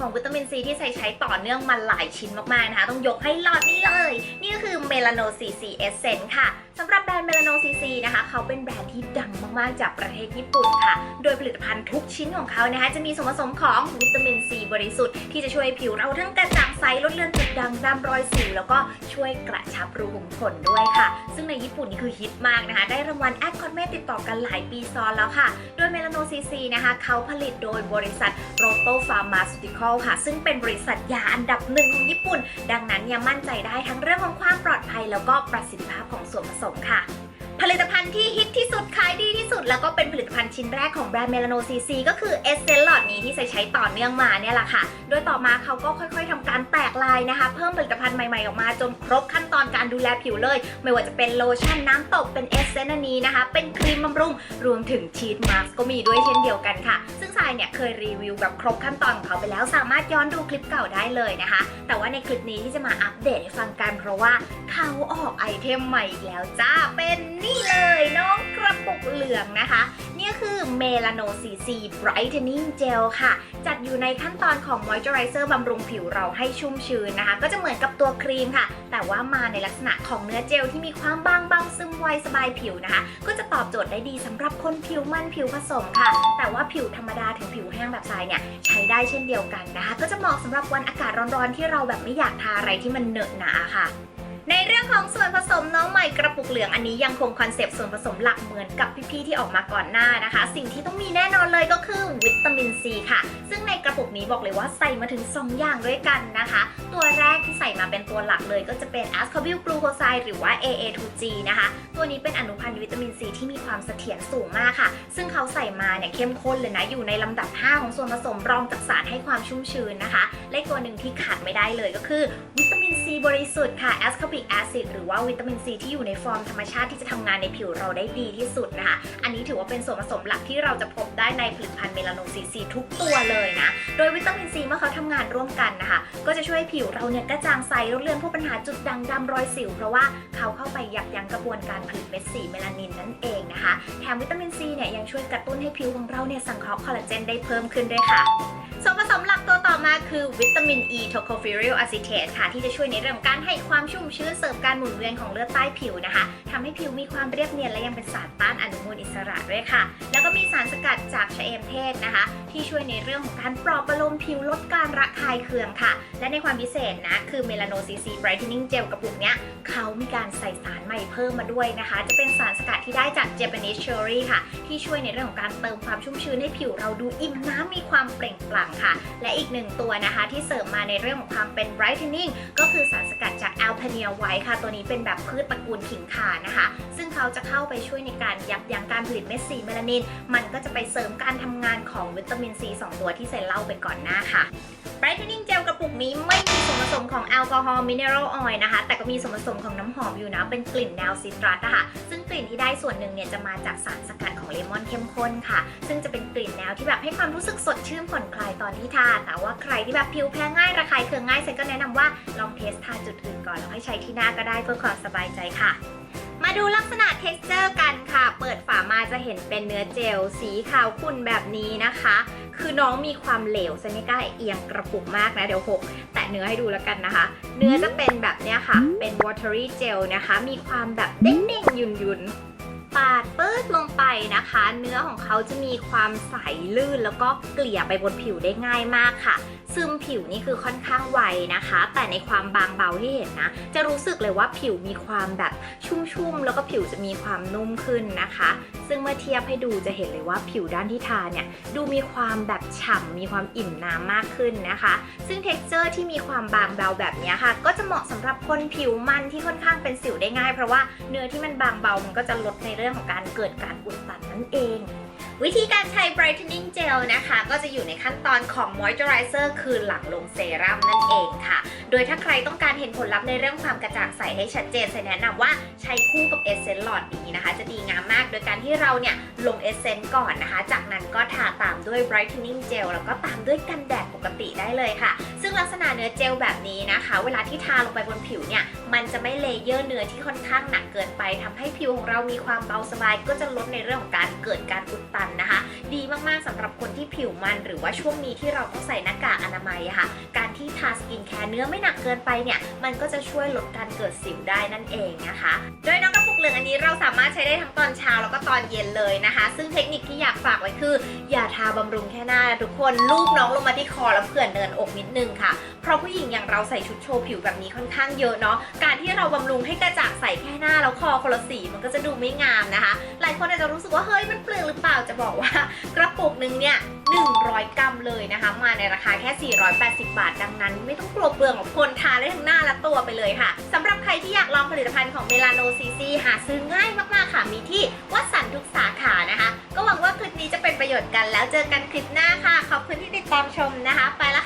ของวิตามินซีที่ใส่ใช้ต่อเนื่องมาหลายชิ้นมากๆนะคะ ต้องยกให้หลอดนี้เลย นี่ก็คือเมลานซีซีเอเซนค่ะสำหรับ นด์เมลาโนซีซีนะคะเขาเป็นแบรนด์ที่ดังมากๆ จากประเทศญี่ปุ่นค่ะ โดยผลิตภัณฑ์ทุกชิ้นของเขานะคะจะมีส่วนผสมของวิตามินซีบริสุทธิ์ที่จะช่วยผิวเราทั้งกระจ่างใสลดเลือนจุดด่างดำรอยสิวแล้วก็ช่วยกระชับรูขุมขนด้วยค่ะ ซึ่งในญี่ปุ่นนี่คือฮิตมากนะคะ ได้รางวัลแอดคอนเมติดต่อกันหลายปีซ้อนแล้วค่ะ โดยเมลาโนซีซีนะคะเขาผลิตโดยบริษัทโรโตฟาร์มาสติคอลค่ะ ซึ่งเป็นบริษัทยาอันดับหนึ่งของญี่ปุ่น ดังนั้นเนี่ยมั่นใจได้ทั้งเรื่องของความปลอดภัย แล้วก็ประสิทธิภาพของส่วนผสมค่ะ ผลิตภัณฑ์ที่ฮิตที่สุดขายดีที่สุด แล้วก็เป็นผลิตภัณฑ์ชิ้นแรกของแบรนด์เมลานซีซีก็คือเอเซนหลอดนี้ที่ใช้ใช้ต่อเนื่องมาเนี่ยแหละค่ะ โดยต่อมาเขาก็ค่อยๆทำการแตกลายนะคะ เพิ่มผลิตภัณฑ์ใหม่ๆ ออกมาจนครบขั้นตอนการดูแลผิวเลย ไม่ว่าจะเป็นโลชั่นน้ำตกเป็นเอเซนอันนี้นะคะ เป็นครีมบำรุงรวมถึงชีทมาสก์ก็มีด้วยเช่นเดียวกันค่ะ ซึ่งทรายเนี่ยเคยรีวิวแบบครบขั้นตอนของเขาไปแล้วสามารถย้อนดูคลิปเก่าได้เลยนะคะ แต่ว่าในคลิปนี้ที่จะมาอัปเดตให้ฟังกันเพราะว่าเขาออกไอเทมใหม่อีกแล้วจ้าเป็นนี่ี่เลยน้องกระปุกเหลืองนะคะ นี่คือเมลาโนซีซี brightening gel ค่ะ จัดอยู่ในขั้นตอนของ moisturizer บำรุงผิวเราให้ชุ่มชื้นนะคะ ก็จะเหมือนกับตัวครีมค่ะ แต่ว่ามาในลักษณะของเนื้อเจลที่มีความบางเบาซึมไวสบายผิวนะคะ ก็จะตอบโจทย์ได้ดีสำหรับคนผิวมันผิวผสมค่ะ แต่ว่าผิวธรรมดาถึงผิวแห้งแบบทรายเนี่ยใช้ได้เช่นเดียวกันนะคะ ก็จะเหมาะสำหรับวันอากาศร้อนๆที่เราแบบไม่อยากทาอะไรที่มันเหนอะหนาค่ะ ในเรื่องของส น้องใหม่กระปุกเหลืองอันนี้ยังคงคอนเซปต์ส่วนผสมหลักเหมือนกับพี่ๆที่ออกมาก่อนหน้านะคะ สิ่งที่ต้องมีแน่นอนเลยก็คือวิตามินซีค่ะ ซึ่งในกระปุกนี้บอกเลยว่าใส่มาถึง 2 อย่างด้วยกันนะคะ ตัวแรกที่ใส่มาเป็นตัวหลักเลยก็จะเป็น ascorbyl glucoside หรือว่า AA2G นะคะ ตัวนี้เป็นอนุพันธ์วิตามินซีที่มีความเสถียรสูงมากค่ะ ซึ่งเขาใส่มาเนี่ยเข้มข้นเลยนะอยู่ในลำดับ 5 ของส่วนผสมรองจากสารให้ความชุ่มชื้นนะคะและตัวหนึ่งที่ขาดไม่ได้เลยก็คือวิตามินซีบริสุทธิ์ค่ะ ascorbic acid หรือว่าวิตามินซีที่อยู่ในฟอร์มธรรมชาติที่จะทำงานในผิวเราได้ดีที่สุดนะคะ อันนี้ถือว่าเป็นส่วนผสมหลักที่เราจะพบได้ในผลิตภัณฑ์เมลานซีซีทุกตัวเลยนะ โดยวิตามินซีเมื่อเขาทำงานร่วมกันนะคะ ก็จะช่วยผิวเราเนี่ยกระจ่างใสลดเลือนพวกปัญหาจุดด่างดำรอยสิว เพราะว่าเขาเข้าไปยับยั้งกระบวนการผลิตเม็ดสีเมลานินนั่นเองนะคะ แถมวิตามินซีเนี่ยยังช่วยกระตุ้นให้ผิวของเราเนี่ยสังเคราะห์คอลลาเจนได้เพิ่มขึ้นด้วยค่ะ ส่วนผสมหลักตัว ต่อมาคือวิตามิน E t o c o f e r i l acetate ค่ะ ที่จะช่วยในเรื่องของการให้ความชุ่มชื้นเสริมการหมุนเวียนของเลือดใต้ผิวนะคะทำให้ผิวมีความเรียบเนียนและยังเป็นสารต้านอนุมูลอิสระด้วยค่ะ แล้วก็มีสารสกัด ชะเอมเทศนะคะ ที่ช่วยในเรื่องของการปลอบประโลมผิวลดการระคายเคืองค่ะ และในความพิเศษนะ คือเมลาโนซีซีไบรท์นนิ่งเจลกระปุกเนี้ยเขามีการใส่สารใหม่เพิ่มมาด้วยนะคะ จะเป็นสารสกัดที่ได้จาก Japanese cherry ค่ะ ที่ช่วยในเรื่องของการเติมความชุ่มชื้นให้ผิวเราดูอิ่มน้ำมีความเปล่งปลั่งค่ะ และอีกหนึ่งตัวนะคะที่เสริมมาในเรื่องของความเป็น brightening ก็คือสาร สกัดจาก a l p a n i a white ค่ะ ตัวนี้เป็นแบบพืชตระกูลขิงข่านะคะ ซึ่งเขาจะเข้าไปช่วยในการยับยั้งการผลิตเม็ดสีเมลานิน มันก็จะไปเสริมการทำงานของวิตามินซี2ตัวที่ใส่เล่าไปก่อนหน้าค่ะ brightening gel กระปุกนี้ไม่มีส่วนผสมของแอลกอฮอล์มิเนอรัลออยล์นะคะ แต่ก็มีส่วนผสมของน้ำหอมอยู่นะ เป็นกลิ่นแนวซิตรัสอะค่ะซึ่งกลิ่นที่ได้ส่วนหนึ่งเนี่ยจะมาจากสารสกัด เลมอนเข้มข้นค่ะ ซึ่งจะเป็นกลิ่นแนวที่แบบให้ความรู้สึกสดชื่นผ่อนคลายตอนที่ทาแต่ว่าใครที่แบบผิวแพ้ง่ายระคายเคืองง่ายฉันก็แนะนำว่าลองเทสทาจุดอื่นก่อนแล้วให้ใช้ที่หน้าก็ได้เพื่อความสบายใจค่ะมาดูลักษณะ texture กันค่ะ เปิดฝามาจะเห็นเป็นเนื้อเจล สีขาวขุ่นแบบนี้นะคะ คือน้องมีความเหลวฉันไม่กล้าเอียงกระปุกมากนะ เดี๋ยวหกแตะเนื้อให้ดูแล้วกันนะคะ เนื้อจะเป็นแบบเนี้ยค่ะ เป็น watery gel นะคะ มีความแบบเด้งๆ ยุนๆ ปาดปื้ดลงไปนะคะ เนื้อของเขาจะมีความใสลื่นแล้วก็เกลี่ยไปบนผิวได้ง่ายมากค่ะ ซึมผิวนี่คือค่อนข้างไวนะคะ แต่ในความบางเบาที่เห็นนะ จะรู้สึกเลยว่าผิวมีความแบบชุ่มๆ แล้วก็ผิวจะมีความนุ่มขึ้นนะคะ ซึ่งเมื่อเทียบให้ดูจะเห็นเลยว่าผิวด้านที่ทาเนี่ยดูมีความแบบฉ่ำมีความอิ่มน้ำมากขึ้นนะคะ ซึ่ง t e x t อร์ที่มีความบางเบาแบบนี้ค่ะ ก็จะเหมาะสำหรับคนผิวมันที่ค่อนข้างเป็นสิวได้ง่าย เพราะว่าเนื้อที่มันบางเบามันก็จะลดในเรื่องของการเกิดการอุดตันนั่นเอง วิธีการใช้ brightening gel นะคะ ก็จะอยู่ในขั้นตอนของ moisturizer คือหลังลงเซรั่มนั่นเองค่ะ โดยถ้าใครต้องการเห็นผลลัพธ์ในเรื่องความกระจ่างใสให้ชัดเจนเซนแนะนำว่าใช้คู่กับเอเซนต์หลอดนี้นะคะ จะดีงามมาก โดยการที่เราเนี่ยลงเอเซนต์ก่อนนะคะ จากนั้นก็ทาตามด้วย brightening gel แล้วก็ตามด้วยกันแดดปกติได้เลยค่ะ ซึ่งลักษณะเนื้อเจลแบบนี้นะคะ เวลาที่ทาลงไปบนผิวเนี่ยมันจะไม่เลเยอร์เนื้อที่ค่อนข้างหนักเกินไปทำให้ผิวของเรามีความเบาสบาย ก็จะลดในเรื่องของการเกิดการอุดตันนะคะ ดีมากๆสำหรับคนที่ผิวมัน หรือว่าช่วงนี้ที่เราต้องใส่หน้ากากอนามัยค่ะ การที่ทาสกินแคร์เนื้อไม่หนักเกินไปเนี่ย มันก็จะช่วยลดการเกิดสิวได้นั่นเองนะคะ โดยน้องกระปุกเหลืองอันนี้เราสามารถใช้ได้ทั้งตอนเช้าแล้วก็ตอนเย็นเลยนะคะ ซึ่งเทคนิคที่อยากฝากไว้คือ อย่าทาบำรุงแค่หน้านะทุกคนลูบน้องลงมาที่คอแล้วเผื่อเนินอกนิดนึงค่ะ เพราะผู้หญิงอย่างเราใส่ชุดโชว์ผิวแบบนี้ค่อนข้างเยอะเนาะ การที่เราบำรุงให้กระจ่างใสแค่หน้าแล้วคอคนละสีมันก็จะดูไม่งามนะคะ หลายคนอาจจะรู้สึกว่าเฮ้ยมันเปลืองหรือเปล่าจะบอกว่ากระปุกนึงเนี่ย 100 กรัมเลยนะคะ มาในราคาแค่ 480 บาท ดังนั้น ไม่ต้องกลัวเปลืองของคนทาได้ทั้งหน้าและตัวไปเลยค่ะสำหรับใครที่อยากลองผลิตภัณฑ์ของเมลาโนซีซีหาซื้อง่ายมากๆค่ะ มีที่วัดสันทุกสาขานะคะ ก็หวังว่าคลิปนี้จะเป็นประโยชน์กันแล้วเจอกันคลิปหน้าค่ะ ขอบคุณที่ติดตามชมนะคะ ไปละ